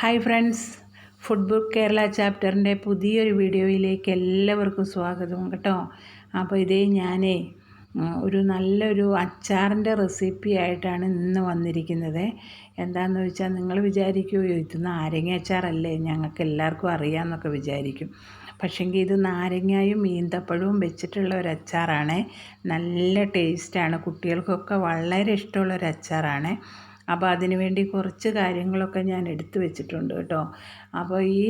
Hi friends. Food book Kerala ചാപ്റ്ററിന്റെ പുതിയൊരു വീഡിയോയിലേക്ക് എല്ലാവർക്കും സ്വാഗതം കേട്ടോ. അപ്പോൾ ഇതേ ഞാനേ ഒരു നല്ലൊരു അച്ചാറിന്റെ റെസിപ്പി ആയിട്ടാണ് ഇന്ന് വന്നിരിക്കുന്നത്. എന്താണെന്ന് വെച്ചാൽ നിങ്ങൾ വിചാരിക്കുമോ ഇത് നാരങ്ങ അച്ചാറല്ലേ ഞങ്ങൾക്ക് എല്ലാവർക്കും അറിയാമെന്നൊക്കെ വിചാരിക്കും. പക്ഷേങ്കിൽ ഇത് നാരങ്ങയും ഈന്തപ്പഴവും വെച്ചിട്ടുള്ള ഒരു അച്ചാറാണ്. നല്ല ടേസ്റ്റാണ്. കുട്ടികൾക്കൊക്കെ വളരെ ഇഷ്ടമുള്ള ഒരു അച്ചാറാണ്. അപ്പോൾ അതിനുവേണ്ടി കുറച്ച് കാര്യങ്ങളൊക്കെ ഞാൻ എടുത്തു വെച്ചിട്ടുണ്ട് കേട്ടോ. അപ്പോൾ ഈ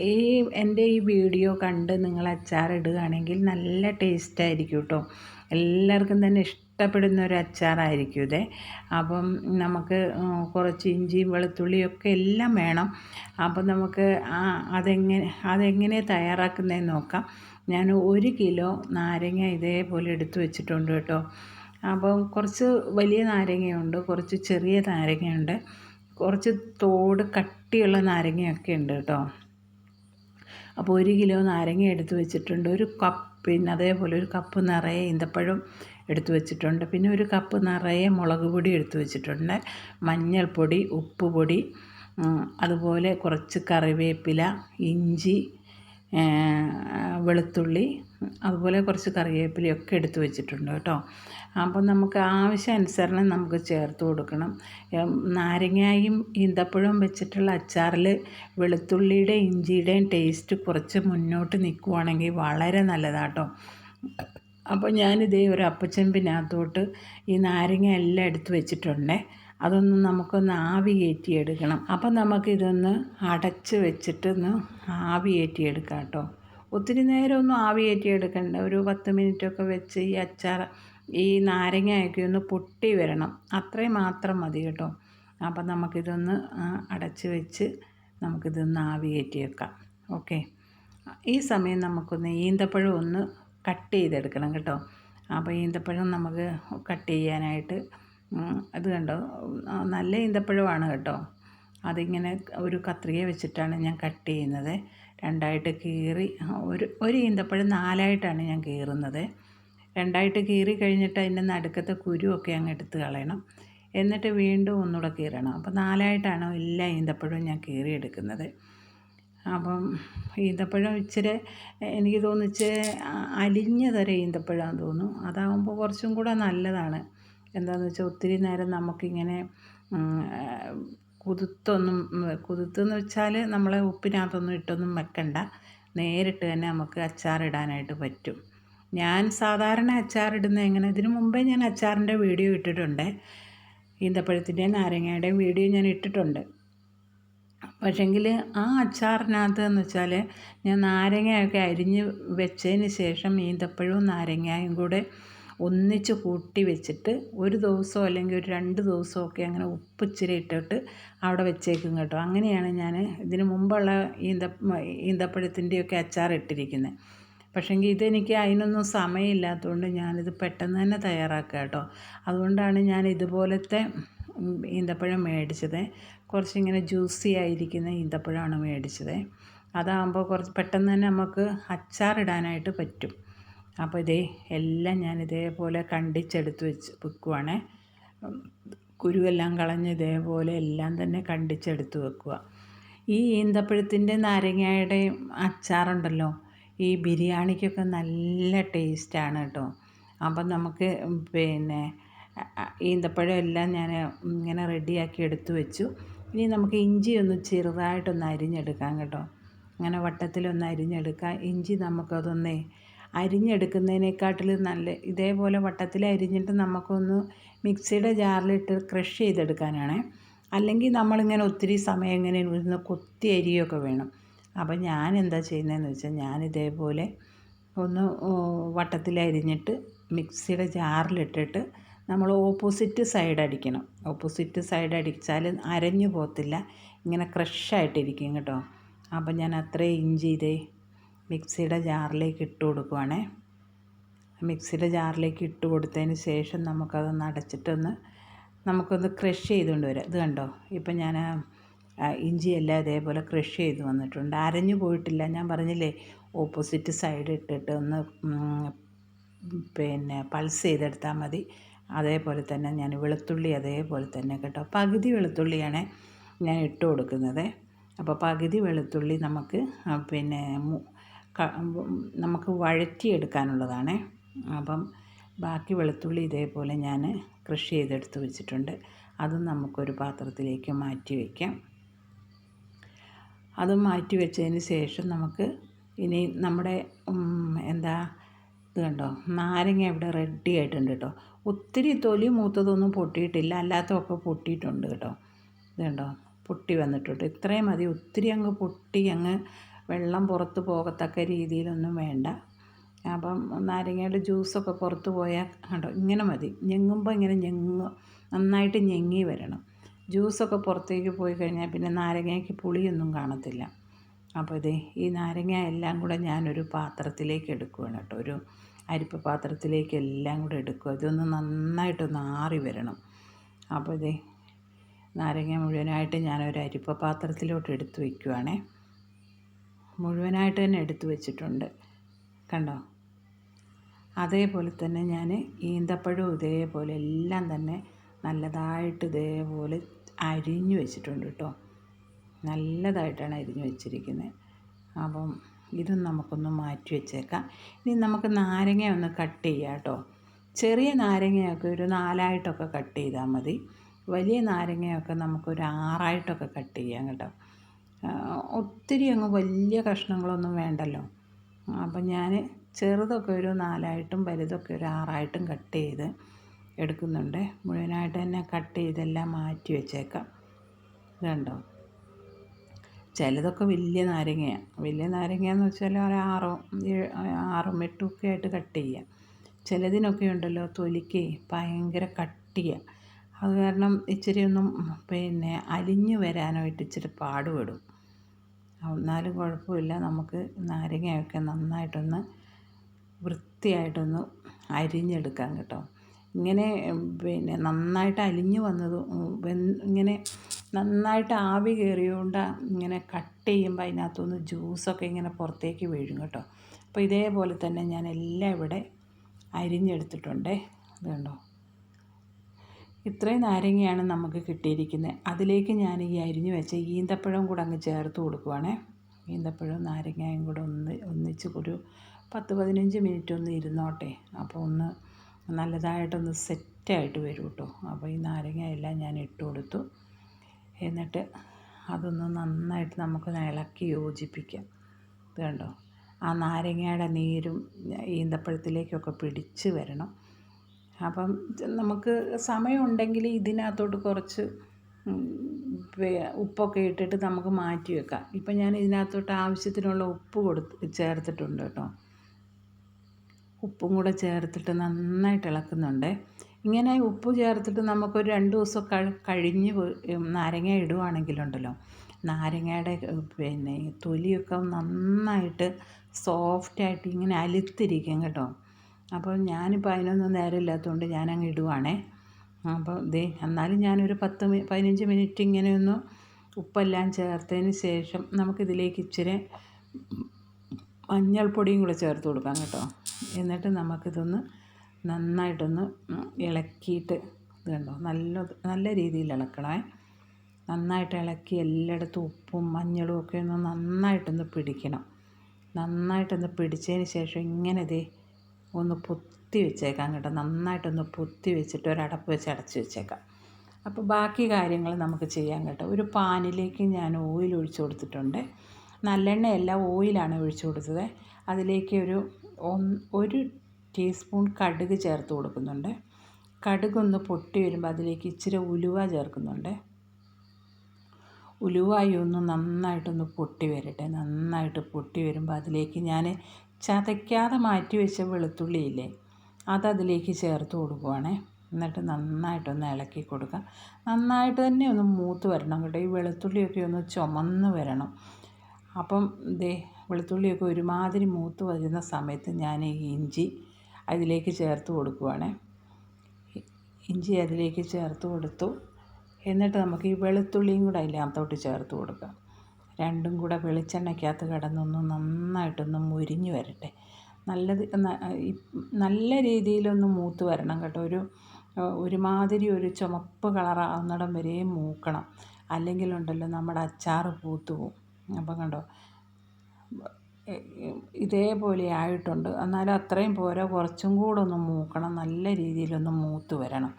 ഈ എന്റെ ഈ വീഡിയോ കണ്ട് നിങ്ങൾ അച്ചാർ ഇടുകയാണെങ്കിൽ നല്ല ടേസ്റ്റ് ആയിരിക്കും കേട്ടോ. എല്ലാവർക്കും തന്നെ ഇഷ്ടപ്പെടുന്ന ഒരു അച്ചാറായിരിക്കും ഇത്. അപ്പം നമുക്ക് കുറച്ച് ഇഞ്ചിയും വെളുത്തുള്ളിയൊക്കെ എല്ലാം വേണം. അപ്പം നമുക്ക് അതെങ്ങനെ അതെങ്ങനെ തയ്യാറാക്കുന്നതെന്ന് നോക്കാം. ഞാൻ ഒരു കിലോ നാരങ്ങ ഇതേപോലെ എടുത്തു വെച്ചിട്ടുണ്ട് കേട്ടോ. അപ്പം കുറച്ച് വലിയ നാരങ്ങയുണ്ട് കുറച്ച് ചെറിയ നാരങ്ങയുണ്ട് കുറച്ച് തോട് കട്ടിയുള്ള നാരങ്ങയൊക്കെ ഉണ്ട് കേട്ടോ. അപ്പോൾ ഒരു കിലോ നാരങ്ങ എടുത്ത് വെച്ചിട്ടുണ്ട് ഒരു കപ്പ് പിന്നെ അതേപോലെ ഒരു കപ്പ് നിറയെ ഈന്തപ്പഴം എടുത്തു വെച്ചിട്ടുണ്ട് പിന്നെ ഒരു കപ്പ് നിറയെ മുളക് പൊടി എടുത്തു വെച്ചിട്ടുണ്ട് മഞ്ഞൾപ്പൊടി ഉപ്പ് പൊടി അതുപോലെ കുറച്ച് കറിവേപ്പില ഇഞ്ചി വെളുത്തുള്ളി അതുപോലെ കുറച്ച് കറിവേപ്പിലയൊക്കെ എടുത്തു വെച്ചിട്ടുണ്ട് കേട്ടോ. അപ്പം നമുക്ക് ആവശ്യാനുസരണം നമുക്ക് ചേർത്ത് കൊടുക്കണം. നാരങ്ങയും ഈന്തപ്പഴവും വെച്ചിട്ടുള്ള അച്ചാറിൽ വെളുത്തുള്ളിയുടെ ഇഞ്ചിയുടെയും ടേസ്റ്റ് കുറച്ച് മുന്നോട്ട് നിൽക്കുവാണെങ്കിൽ വളരെ നല്ലതാട്ടോ അപ്പോൾ ഞാനിതേ ഒരു അപ്പച്ചെമ്പിനകത്തോട്ട് ഈ നാരങ്ങ എല്ലാം എടുത്ത് വെച്ചിട്ടുണ്ടേ. അതൊന്ന് നമുക്കൊന്ന് ആവി കയറ്റിയെടുക്കണം. അപ്പം നമുക്കിതൊന്ന് അടച്ച് വെച്ചിട്ടൊന്ന് ആവി കയറ്റിയെടുക്കാം കേട്ടോ. ഒത്തിരി നേരമൊന്നും ആവി കയറ്റിയെടുക്കണ്ട. ഒരു പത്ത് മിനിറ്റൊക്കെ വെച്ച് ഈ അച്ചാർ ഈ നാരങ്ങയൊക്കെ ഒന്ന് പൊട്ടി വരണം. അത്രയും മാത്രം മതി കേട്ടോ. അപ്പം നമുക്കിതൊന്ന് അടച്ച് വെച്ച് നമുക്കിതൊന്ന് ആവി കയറ്റി വെക്കാം. ഓക്കെ. ഈ സമയം നമുക്കൊന്ന് ഈന്തപ്പഴം ഒന്ന് കട്ട് ചെയ്തെടുക്കണം കേട്ടോ. അപ്പോൾ ഈന്തപ്പഴം നമുക്ക് കട്ട് ചെയ്യാനായിട്ട് അത് കണ്ടോ? നല്ല ഈന്തപ്പഴമാണ് കേട്ടോ. അതിങ്ങനെ ഒരു കത്രിക വെച്ചിട്ടാണ് ഞാൻ കട്ട് ചെയ്യുന്നത്. രണ്ടായിട്ട് കീറി ഒരു ഒരു ഈന്തപ്പഴം നാലായിട്ടാണ് ഞാൻ കീറുന്നത്. രണ്ടായിട്ട് കീറി കഴിഞ്ഞിട്ട് അതിന്റെ നടുക്കത്തെ കുരുവൊക്കെ അങ്ങ് എടുത്ത് കളയണം. എന്നിട്ട് വീണ്ടും ഒന്നുകൂടെ കീറണം. അപ്പോൾ നാലായിട്ടാണ് എല്ലാ ഈന്തപ്പഴവും ഞാൻ കീറിയെടുക്കുന്നത്. അപ്പം ഈന്തപ്പഴം ഇച്ചിരി എനിക്ക് തോന്നിച്ച് അലിഞ്ഞതൊരു ഈന്തപ്പഴം തോന്നും അതാകുമ്പോൾ കുറച്ചും കൂടെ നല്ലതാണ്. എന്താണെന്ന് വെച്ചാൽ ഒത്തിരി നേരം നമുക്കിങ്ങനെ കുതിർത്തൊന്നും കുതിർത്തെന്ന് വെച്ചാൽ നമ്മളെ ഉപ്പിനകത്തൊന്നും ഇട്ടൊന്നും വെക്കണ്ട. നേരിട്ട് തന്നെ നമുക്ക് അച്ചാറിടാനായിട്ട് പറ്റും. ഞാൻ സാധാരണ അച്ചാറിടുന്ന എങ്ങനെ ഇതിനു മുമ്പേ ഞാൻ അച്ചാറിന്റെ വീഡിയോ ഇട്ടിട്ടുണ്ട്. ഈന്തപ്പഴത്തിന്റെ നാരങ്ങയുടെയും വീഡിയോ ഞാൻ ഇട്ടിട്ടുണ്ട്. പക്ഷെങ്കിൽ ആ അച്ചാറിനകത്ത് എന്ന് വെച്ചാൽ ഞാൻ നാരങ്ങയൊക്കെ അരിഞ്ഞ് വെച്ചതിന് ശേഷം ഈന്തപ്പഴവും നാരങ്ങയും കൂടെ ഒന്നിച്ച് കൂട്ടി വെച്ചിട്ട് ഒരു ദിവസമോ അല്ലെങ്കിൽ ഒരു രണ്ട് ദിവസമൊക്കെ അങ്ങനെ ഉപ്പ് ഇച്ചിരി ഇട്ടിട്ട് അവിടെ വെച്ചേക്കും കേട്ടോ. അങ്ങനെയാണ് ഞാൻ ഇതിന് മുമ്പുള്ള ഈന്ത ഈന്തപ്പഴത്തിന്റെയൊക്കെ അച്ചാർ ഇട്ടിരിക്കുന്നത് പക്ഷേങ്കിൽ ഇതെനിക്ക് അതിനൊന്നും സമയമില്ലാത്തതുകൊണ്ട് ഞാനിത് പെട്ടെന്ന് തന്നെ തയ്യാറാക്കുക കേട്ടോ. അതുകൊണ്ടാണ് ഞാൻ ഇതുപോലത്തെ ഈന്തപ്പഴം മേടിച്ചത്. കുറച്ചിങ്ങനെ ജ്യൂസി ആയിരിക്കുന്ന ഈന്തപ്പഴമാണ് മേടിച്ചത്. അതാകുമ്പോൾ കുറച്ച് പെട്ടെന്ന് തന്നെ നമുക്ക് അച്ചാറിടാനായിട്ട് പറ്റും. അപ്പോൾ ഇതേ എല്ലാം ഞാൻ ഇതേപോലെ കണ്ടിച്ചെടുത്ത് വെച്ച് വെക്കുവാണേ. കുരുവെല്ലാം കളഞ്ഞ് ഇതേപോലെ എല്ലാം തന്നെ കണ്ടിച്ചെടുത്ത് വെക്കുക. ഈ ഈന്തപ്പഴത്തിന്റെ നാരങ്ങയുടെ അച്ചാറുണ്ടല്ലോ ഈ ബിരിയാണിക്കൊക്കെ നല്ല ടേസ്റ്റാണ് കേട്ടോ. അപ്പം നമുക്ക് പിന്നെ ഈന്തപ്പഴം എല്ലാം ഞാൻ ഇങ്ങനെ റെഡിയാക്കി എടുത്ത് വെച്ചു. ഇനി നമുക്ക് ഇഞ്ചി ഒന്ന് ചെറുതായിട്ടൊന്ന് അരിഞ്ഞെടുക്കാം കേട്ടോ. അങ്ങനെ വട്ടത്തിലൊന്ന് അരിഞ്ഞെടുക്കാം. ഇഞ്ചി നമുക്കതൊന്നേ അരിഞ്ഞെടുക്കുന്നതിനെക്കാട്ടിലും നല്ല ഇതേപോലെ വട്ടത്തിൽ അരിഞ്ഞിട്ട് നമുക്കൊന്ന് മിക്സിയുടെ ജാറിലിട്ട് ക്രഷ് ചെയ്തെടുക്കാനാണ്. അല്ലെങ്കിൽ നമ്മളിങ്ങനെ ഒത്തിരി സമയം ഇങ്ങനെ ഇരുന്ന് കൊത്തി അരിയൊക്കെ വേണം. അപ്പോൾ ഞാൻ എന്താ ചെയ്യുന്നതെന്ന് വെച്ചാൽ ഞാൻ ഇതേപോലെ ഒന്ന് വട്ടത്തിൽ അരിഞ്ഞിട്ട് മിക്സിയുടെ ജാറിലിട്ടിട്ട് നമ്മൾ ഓപ്പോസിറ്റ് സൈഡ് അടിക്കണം. ഓപ്പോസിറ്റ് സൈഡ് അടിച്ചാൽ അരഞ്ഞു പോകത്തില്ല ഇങ്ങനെ ക്രഷായിട്ടിരിക്കും കേട്ടോ. അപ്പം ഞാൻ അത്രയും ഇഞ്ചി ഇതേ മിക്സിയുടെ ജാറിലേക്ക് ഇട്ട് കൊടുക്കുവാണേ. മിക്സിയുടെ ജാറിലേക്ക് ഇട്ട് കൊടുത്തതിന് ശേഷം നമുക്കതൊന്ന് അടച്ചിട്ടൊന്ന് നമുക്കൊന്ന് ക്രഷ് ചെയ്തുകൊണ്ട് വരാം. ഇത് കണ്ടോ? ഇപ്പം ഞാൻ ഇഞ്ചിയെല്ലാം ഇതേപോലെ ക്രഷ് ചെയ്ത് വന്നിട്ടുണ്ട്. അരഞ്ഞു പോയിട്ടില്ല. ഞാൻ പറഞ്ഞില്ലേ ഓപ്പോസിറ്റ് സൈഡ് ഇട്ടിട്ട് ഒന്ന് പിന്നെ പൾസ് ചെയ്തെടുത്താൽ മതി. അതേപോലെ തന്നെ ഞാൻ വെളുത്തുള്ളി അതേപോലെ തന്നെ കേട്ടോ. പകുതി വെളുത്തുള്ളിയാണ് ഞാൻ ഇട്ട് കൊടുക്കുന്നത്. അപ്പോൾ പകുതി വെളുത്തുള്ളി നമുക്ക് പിന്നെ നമുക്ക് വഴറ്റിയെടുക്കാനുള്ളതാണേ. അപ്പം ബാക്കി വെളുത്തുള്ളി ഇതേപോലെ ഞാൻ കൃഷി ചെയ്തെടുത്ത് വെച്ചിട്ടുണ്ട്. അതും നമുക്കൊരു പാത്രത്തിലേക്ക് മാറ്റി വയ്ക്കാം അതും മാറ്റി വെച്ചതിന് ശേഷം നമുക്ക് ഇനി നമ്മുടെ എന്താ ഇത് കണ്ടോ നാരങ്ങ ഇവിടെ റെഡി ആയിട്ടുണ്ട് കേട്ടോ. ഒത്തിരി തൊലി മൂത്തതൊന്നും പൊട്ടിയിട്ടില്ല. അല്ലാത്തതൊക്കെ പൊട്ടിയിട്ടുണ്ട് കേട്ടോ. ഇത് കണ്ടോ പൊട്ടി വന്നിട്ടുണ്ട്. ഇത്രയും മതി. ഒത്തിരി അങ്ങ് പൊട്ടി അങ്ങ് വെള്ളം പുറത്ത് പോകത്തക്ക രീതിയിലൊന്നും വേണ്ട. അപ്പം നാരങ്ങയുടെ ജ്യൂസൊക്കെ പുറത്ത് പോയാൽ കണ്ടോ ഇങ്ങനെ മതി. ഞെങ്ങുമ്പോൾ ഇങ്ങനെ ഞെങ്ങ് നന്നായിട്ട് ഞെങ്ങി വരണം. ജ്യൂസൊക്കെ പുറത്തേക്ക് പോയി കഴിഞ്ഞാൽ പിന്നെ നാരങ്ങയ്ക്ക് പുളിയൊന്നും കാണത്തില്ല. അപ്പോൾ ഇതേ ഈ നാരങ്ങ എല്ലാം കൂടെ ഞാനൊരു പാത്രത്തിലേക്ക് എടുക്കുകയാണ് കേട്ടോ. ഒരു അരിപ്പ പാത്രത്തിലേക്ക് എല്ലാം കൂടെ എടുക്കുക ഇതൊന്ന് നന്നായിട്ടൊന്ന് ആറി വരണം. അപ്പോൾ ഇതേ നാരങ്ങ മുഴുവനായിട്ട് ഞാനൊരു അരിപ്പ പാത്രത്തിലോട്ട് എടുത്ത് വയ്ക്കുവാണേ മുഴുവനായിട്ട് തന്നെ എടുത്തു വെച്ചിട്ടുണ്ട്. കണ്ടോ? അതേപോലെ തന്നെ ഞാൻ ഈന്തപ്പഴവും ഇതേപോലെ എല്ലാം തന്നെ നല്ലതായിട്ട് ഇതേപോലെ അരിഞ്ഞു വെച്ചിട്ടുണ്ട് കേട്ടോ. നല്ലതായിട്ടാണ് അരിഞ്ഞു വെച്ചിരിക്കുന്നത് അപ്പം ഇതും നമുക്കൊന്ന് മാറ്റി വെച്ചേക്കാം. ഇനി നമുക്ക് നാരങ്ങ ഒന്ന് കട്ട് ചെയ്യാം കേട്ടോ. ചെറിയ നാരങ്ങയൊക്കെ ഒരു നാലായിട്ടൊക്കെ കട്ട് ചെയ്താൽ മതി. വലിയ നാരങ്ങയൊക്കെ നമുക്കൊരു ആറായിട്ടൊക്കെ കട്ട് ചെയ്യാം കേട്ടോ. ഒത്തിരി അങ്ങ് വലിയ കഷ്ണങ്ങളൊന്നും വേണ്ടല്ലോ. അപ്പം ഞാൻ ചെറുതൊക്കെ ഒരു നാലായിട്ടും വലുതൊക്കെ ഒരു ആറായിട്ടും കട്ട് ചെയ്ത് എടുക്കുന്നുണ്ട്. മുഴുവനായിട്ട് തന്നെ കട്ട് ചെയ്തെല്ലാം മാറ്റി വെച്ചേക്കാം. ഇതുണ്ടോ? ചിലതൊക്കെ വലിയ നാരങ്ങയാണ് വലിയ നാരങ്ങയെന്ന് വെച്ചാൽ ഒരാറും ആറും എട്ടും ഒക്കെ ആയിട്ട് കട്ട് ചെയ്യാം. ചിലതിനൊക്കെ ഉണ്ടല്ലോ തൊലിക്ക് ഭയങ്കര കട്ടിയാണ് അത് കാരണം ഇച്ചിരി ഒന്നും പിന്നെ അലിഞ്ഞു വരാനായിട്ട് ഇച്ചിരി പാടുപെടും. എന്നാലും കുഴപ്പമില്ല. നമുക്ക് നാരങ്ങയൊക്കെ നന്നായിട്ടൊന്ന് വൃത്തിയായിട്ടൊന്ന് അരിഞ്ഞെടുക്കാം കേട്ടോ. ഇങ്ങനെ പിന്നെ നന്നായിട്ട് അലിഞ്ഞു വന്നത് ഇങ്ങനെ നന്നായിട്ട് ആവി കയറിയോണ്ട് ഇങ്ങനെ കട്ട് ചെയ്യുമ്പോൾ അതിനകത്തുനിന്ന് ജ്യൂസൊക്കെ ഇങ്ങനെ പുറത്തേക്ക് വീഴും കേട്ടോ. അപ്പോൾ ഇതേപോലെ തന്നെ ഞാൻ എല്ലാം ഇവിടെ അരിഞ്ഞെടുത്തിട്ടുണ്ട്. ഇത് കണ്ടോ? ഇത്രയും നാരങ്ങയാണ് നമുക്ക് കിട്ടിയിരിക്കുന്നത്. അതിലേക്ക് ഞാൻ ഈ അരിഞ്ഞു വെച്ച ഈന്തപ്പഴം കൂടെ അങ്ങ് ചേർത്ത് കൊടുക്കുവാണേ. ഈന്തപ്പഴവും നാരങ്ങയും കൂടെ ഒന്ന് ഒന്നിച്ച് ഒരു പത്ത് പതിനഞ്ച് മിനിറ്റ് ഒന്ന് ഇരുന്നോട്ടെ. അപ്പോൾ ഒന്ന് നല്ലതായിട്ടൊന്ന് സെറ്റായിട്ട് വരും കേട്ടോ അപ്പോൾ ഈ നാരങ്ങ എല്ലാം ഞാൻ ഇട്ട് കൊടുത്തു. എന്നിട്ട് അതൊന്ന് നന്നായിട്ട് നമുക്ക് ഇളക്കി യോജിപ്പിക്കാം. ഇത് കണ്ടോ? ആ നാരങ്ങയുടെ നീരും ഈന്തപ്പഴത്തിലേക്കൊക്കെ പിടിച്ച് വരണം. അപ്പം നമുക്ക് സമയമുണ്ടെങ്കിൽ ഇതിനകത്തോട്ട് കുറച്ച് ഉപ്പൊക്കെ ഇട്ടിട്ട് നമുക്ക് മാറ്റി വെക്കാം. ഇപ്പം ഞാൻ ഇതിനകത്തോട്ട് ആവശ്യത്തിനുള്ള ഉപ്പ് കൊടുത്ത് ചേർത്തിട്ടുണ്ട് കേട്ടോ. ഉപ്പും കൂടെ ചേർത്തിട്ട് നന്നായിട്ട് ഇളക്കുന്നുണ്ട്. ഇങ്ങനെ ഉപ്പ് ചേർത്തിട്ട് നമുക്കൊരു രണ്ട് ദിവസം കഴിഞ്ഞ് നാരങ്ങ ഇടുവാണെങ്കിലുണ്ടല്ലോ. നാരങ്ങയുടെ പിന്നെ തൊലിയൊക്കെ നന്നായിട്ട് സോഫ്റ്റായിട്ട് ഇങ്ങനെ അലുത്തിരിക്കും കേട്ടോ. അപ്പോൾ ഞാനിപ്പോൾ അതിനൊന്നും നേരമില്ലാത്തതുകൊണ്ട് ഞാനങ്ങ് ഇടുവാണേ. അപ്പോൾ ദേ എന്നാലും ഞാനൊരു പത്ത് പതിനഞ്ച് മിനിറ്റ് ഇങ്ങനെ ഒന്ന് ഉപ്പെല്ലാം ചേർത്തതിന് ശേഷം നമുക്കിതിലേക്ക് ഇച്ചിരി മഞ്ഞൾപ്പൊടിയും കൂടെ ചേർത്ത് കൊടുക്കാം കേട്ടോ. എന്നിട്ട് നമുക്കിതൊന്ന് നന്നായിട്ടൊന്ന് ഇളക്കിയിട്ട് ഇത് കണ്ടോ നല്ല നല്ല രീതിയിൽ ഇളക്കണേ. നന്നായിട്ട് ഇളക്കി എല്ലായിടത്തും ഉപ്പും മഞ്ഞളും ഒക്കെ ഒന്ന് നന്നായിട്ടൊന്ന് പിടിക്കണം. നന്നായിട്ടൊന്ന് പിടിച്ചതിന് ശേഷം ഇങ്ങനെ ദേ ഒന്ന് പൊത്തി വെച്ചേക്കാം കേട്ടോ. നന്നായിട്ടൊന്ന് പൊത്തി വെച്ചിട്ട് ഒരടപ്പ് വെച്ച് അടച്ച് വെച്ചേക്കാം. അപ്പോൾ ബാക്കി കാര്യങ്ങൾ നമുക്ക് ചെയ്യാൻ കേട്ടോ. ഒരു പാനിലേക്ക് ഞാൻ ഓയിൽ ഒഴിച്ചു കൊടുത്തിട്ടുണ്ട്. നല്ലെണ്ണയല്ല ഓയിലാണ് ഒഴിച്ചു കൊടുത്തത്. അതിലേക്ക് ഒരു ഒരു ടീസ്പൂൺ കടുക് ചേർത്ത് കൊടുക്കുന്നുണ്ട്. കടുക് ഒന്ന് പൊട്ടി വരുമ്പോൾ അതിലേക്ക് ഇച്ചിരി ഉലുവ ചേർക്കുന്നുണ്ട്. ഉലുവായി ഒന്ന് നന്നായിട്ടൊന്ന് പൊട്ടി വരട്ടെ. നന്നായിട്ട് പൊട്ടി വരുമ്പോൾ അതിലേക്ക് ഞാൻ ചതയ്ക്കാതെ മാറ്റി വെച്ച വെളുത്തുള്ളിയില്ലേ അതതിലേക്ക് ചേർത്ത് കൊടുക്കുവാണേ. എന്നിട്ട് നന്നായിട്ടൊന്ന് ഇളക്കി കൊടുക്കുക. നന്നായിട്ട് തന്നെ ഒന്ന് മൂത്ത് വരണം കേട്ടോ. ഈ വെളുത്തുള്ളിയൊക്കെ ഒന്ന് ചുമന്ന് വരണം. അപ്പം ദേ വെളുത്തുള്ളിയൊക്കെ ഒരുമാതിരി മൂത്ത് വരുന്ന സമയത്ത് ഞാൻ ഈ ഇഞ്ചി അതിലേക്ക് ചേർത്ത് കൊടുക്കുവാണേ. ഇഞ്ചി അതിലേക്ക് ചേർത്ത് കൊടുത്തു. എന്നിട്ട് നമുക്ക് ഈ വെളുത്തുള്ളിയും കൂടെ അതിനകത്തോട്ട് ചേർത്ത് കൊടുക്കാം. രണ്ടും കൂടെ വെളിച്ചെണ്ണയ്ക്കകത്ത് കിടന്നൊന്ന് നന്നായിട്ടൊന്ന് മുരിഞ്ഞു വരട്ടെ. നല്ലത് നല്ല രീതിയിലൊന്ന് മൂത്ത് വരണം കേട്ടോ. ഒരു ഒരുമാതിരി ഒരു ചുമപ്പ് കളറാവുന്നിടം വരെയും മൂക്കണം. അല്ലെങ്കിലുണ്ടല്ലോ നമ്മുടെ അച്ചാർ പൂത്തു പോവും. അപ്പം കണ്ടോ? ഇതേപോലെ ആയിട്ടുണ്ട്. എന്നാലും അത്രയും പോരാ. കുറച്ചും കൂടെ ഒന്ന് മൂക്കണം. നല്ല രീതിയിലൊന്ന് മൂത്ത് വരണം.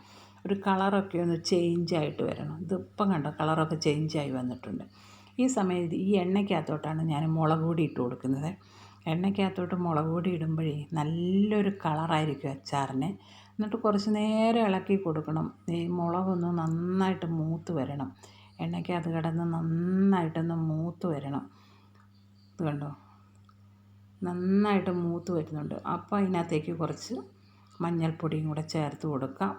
ഒരു കളറൊക്കെ ഒന്ന് ചേഞ്ച് ആയിട്ട് വരണം. ഇതിപ്പം കണ്ടോ? കളറൊക്കെ ചേഞ്ച് ആയി വന്നിട്ടുണ്ട്. ഈ സമയത്ത് ഈ എണ്ണയ്ക്കകത്തോട്ടാണ് ഞാൻ മുളക് പൊടി ഇട്ട് കൊടുക്കുന്നത്. എണ്ണയ്ക്കകത്തോട്ട് മുളക് പൊടി ഇടുമ്പോഴേ നല്ലൊരു കളറായിരിക്കും അച്ചാറിന്. എന്നിട്ട് കുറച്ച് നേരം ഇളക്കി കൊടുക്കണം. ഈ മുളകൊന്ന് നന്നായിട്ട് മൂത്ത് വരണം. എണ്ണയ്ക്കകത്ത് കിടന്ന് നന്നായിട്ടൊന്ന് മൂത്ത് വരണം. ഇത് കണ്ടോ? നന്നായിട്ട് മൂത്ത് വരുന്നുണ്ട്. അപ്പോൾ അതിനകത്തേക്ക് കുറച്ച് മഞ്ഞൾപ്പൊടിയും കൂടെ ചേർത്ത് കൊടുക്കാം.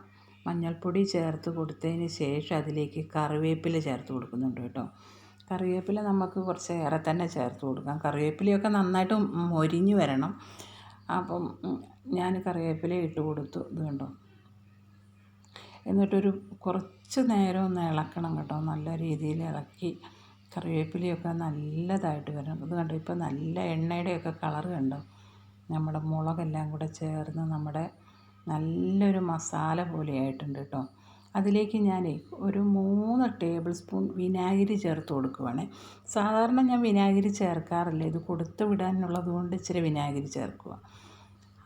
മഞ്ഞൾപ്പൊടി ചേർത്ത് കൊടുത്തതിന് ശേഷം അതിലേക്ക് കറിവേപ്പില ചേർത്ത് കൊടുക്കുന്നുണ്ട് കേട്ടോ. കറിവേപ്പില നമുക്ക് കുറച്ച് ഏറെ തന്നെ ചേർത്ത് കൊടുക്കാം. കറിവേപ്പിലയൊക്കെ നന്നായിട്ട് മൊരിഞ്ഞ് വരണം. അപ്പം ഞാൻ കറിവേപ്പില ഇട്ട് കൊടുത്തു. ഇത് കണ്ടോ? എന്നിട്ടൊരു കുറച്ച് നേരം ഒന്ന് ഇളക്കണം കേട്ടോ. നല്ല രീതിയിൽ ഇളക്കി കറിവേപ്പിലയൊക്കെ നല്ലതായിട്ട് വരണം. ഇത് കണ്ടോ? ഇപ്പോൾ നല്ല എണ്ണയുടെയൊക്കെ കളർ കണ്ടോ? നമ്മുടെ മുളകെല്ലാം കൂടെ ചേർന്ന് നമ്മുടെ നല്ലൊരു മസാല പോലെ ആയിട്ടുണ്ട് കേട്ടോ. അതിലേക്ക് ഞാൻ ഒരു മൂന്ന് ടേബിൾ സ്പൂൺ വിനാഗിരി ചേർത്ത് കൊടുക്കുവാണ്. സാധാരണ ഞാൻ വിനാഗിരി ചേർക്കാറില്ല. ഇത് കൊടുത്തു വിടാനുള്ളത് കൊണ്ട് ഇച്ചിരി വിനാഗിരി ചേർക്കുക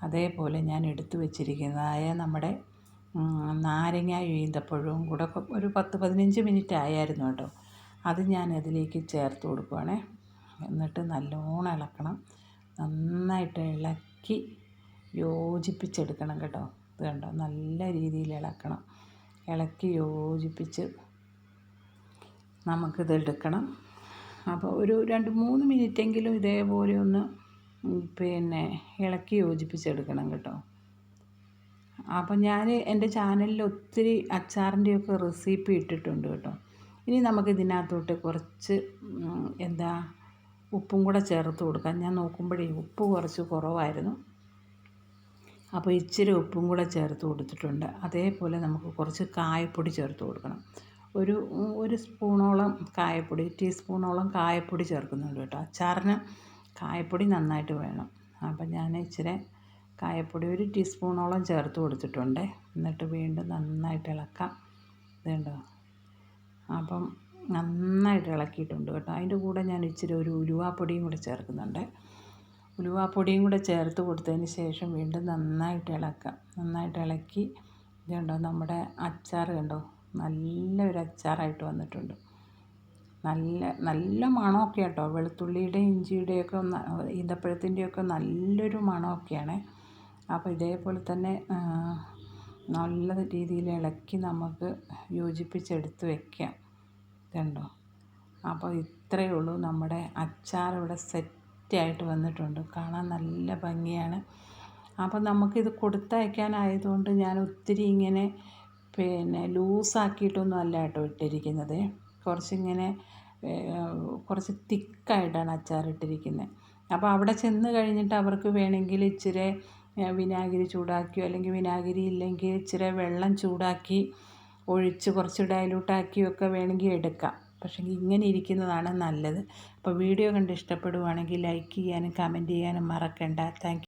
അതേപോലെ ഞാൻ എടുത്തു വെച്ചിരിക്കുന്നതായ നമ്മുടെ നാരങ്ങ ഈന്തപ്പഴവും കൂടെ ഒരു പത്ത് പതിനഞ്ച് മിനിറ്റ് ആയായിരുന്നു കേട്ടോ. അത് ഞാൻ അതിലേക്ക് ചേർത്ത് കൊടുക്കുവാണേ. എന്നിട്ട് നല്ലോണം ഇളക്കണം. നന്നായിട്ട് ഇളക്കി യോജിപ്പിച്ചെടുക്കണം കേട്ടോ. ഇത് കണ്ടോ? നല്ല രീതിയിൽ ഇളക്കണം. ഇളക്കി യോജിപ്പിച്ച് നമുക്കിത് എടുക്കണം. അപ്പോൾ ഒരു രണ്ട് മൂന്ന് മിനിറ്റ് എങ്കിലും ഇതേപോലെ ഒന്ന് പിന്നെ ഇളക്കി യോജിപ്പിച്ചെടുക്കണം കേട്ടോ. അപ്പോൾ ഞാൻ എന്റെ ചാനലിൽ ഒത്തിരി അച്ചാറിന്റെയൊക്കെ റെസിപ്പി ഇട്ടിട്ടുണ്ട് കേട്ടോ. ഇനി നമുക്ക് ഇതിനകത്തോട്ട് കുറച്ച് എന്താ ഉപ്പും കൂടെ ചേർത്ത് കൊടുക്കാം. ഞാൻ നോക്കുമ്പോഴേ ഉപ്പ് കുറച്ച് കുറവായിരുന്നു. അപ്പോൾ ഇച്ചിരി ഉപ്പും കൂടെ ചേർത്ത് കൊടുത്തിട്ടുണ്ട്. അതേപോലെ നമുക്ക് കുറച്ച് കായപ്പൊടി ചേർത്ത് കൊടുക്കണം. ഒരു ഒരു സ്പൂണോളം കായപ്പൊടി ടീസ്പൂണോളം കായപ്പൊടി ചേർക്കുന്നുണ്ട് കേട്ടോ. അച്ചാറിന് കായപ്പൊടി നന്നായിട്ട് വേണം. അപ്പം ഞാൻ ഇച്ചിരി കായപ്പൊടി ഒരു ടീസ്പൂണോളം ചേർത്ത് കൊടുത്തിട്ടുണ്ട്. എന്നിട്ട് വീണ്ടും നന്നായിട്ട് ഇളക്കാം. ഇതുണ്ടോ? അപ്പം നന്നായിട്ട് ഇളക്കിയിട്ടുണ്ട് കേട്ടോ. അതിന്റെ കൂടെ ഞാൻ ഇച്ചിരി ഒരു ഉലുവാപ്പൊടിയും കൂടെ ചേർക്കുന്നുണ്ട്. ഉലുവാപ്പൊടിയും കൂടെ ചേർത്ത് കൊടുത്തതിന് ശേഷം വീണ്ടും നന്നായിട്ട് ഇളക്കുക നന്നായിട്ട് ഇളക്കി ഇത് കണ്ടോ നമ്മുടെ അച്ചാർ കണ്ടോ? നല്ലൊരു അച്ചാറായിട്ട് വന്നിട്ടുണ്ട്. നല്ല നല്ല മണമൊക്കെ കേട്ടോ വെളുത്തുള്ളിയുടെയും ഇഞ്ചിയുടെയൊക്കെ ഈന്തപ്പഴത്തിന്റെയൊക്കെ നല്ലൊരു മണമൊക്കെയാണ്. അപ്പോൾ ഇതേപോലെ തന്നെ നല്ല രീതിയിൽ ഇളക്കി നമുക്ക് യോജിപ്പിച്ചെടുത്ത് വയ്ക്കാം കണ്ടോ അപ്പോൾ ഇത്രയേ ഉള്ളൂ നമ്മുടെ അച്ചാർ ഇവിടെ സെറ്റായിട്ട് വന്നിട്ടുണ്ട്. കാണാൻ നല്ല ഭംഗിയാണ്. അപ്പോൾ നമുക്കിത് കൊടുത്തയക്കാനായതുകൊണ്ട് ഞാൻ ഒത്തിരി ഇങ്ങനെ പിന്നെ ലൂസാക്കിയിട്ടൊന്നും അല്ല കേട്ടോ ഇട്ടിരിക്കുന്നത്. കുറച്ചിങ്ങനെ കുറച്ച് തിക്കായിട്ടാണ് അച്ചാറിട്ടിരിക്കുന്നത് അപ്പോൾ അവിടെ ചെന്ന് കഴിഞ്ഞിട്ട് അവർക്ക് വേണമെങ്കിൽ ഇച്ചിരി വിനാഗിരി ചൂടാക്കിയോ അല്ലെങ്കിൽ വിനാഗിരി ഇല്ലെങ്കിൽ ഇച്ചിരി വെള്ളം ചൂടാക്കി ഒഴിച്ച് കുറച്ച് ഡയലൂട്ടാക്കിയൊക്കെ വേണമെങ്കിൽ എടുക്കാം. പക്ഷേ ഇങ്ങനെ ഇരിക്കുന്നതാണ് നല്ലത്. അപ്പോൾ വീഡിയോ കണ്ട് ഇഷ്ടപ്പെടുവാണെങ്കിൽ ലൈക്ക് ചെയ്യാനും കമന്റ് ചെയ്യാനും മറക്കണ്ട. താങ്ക്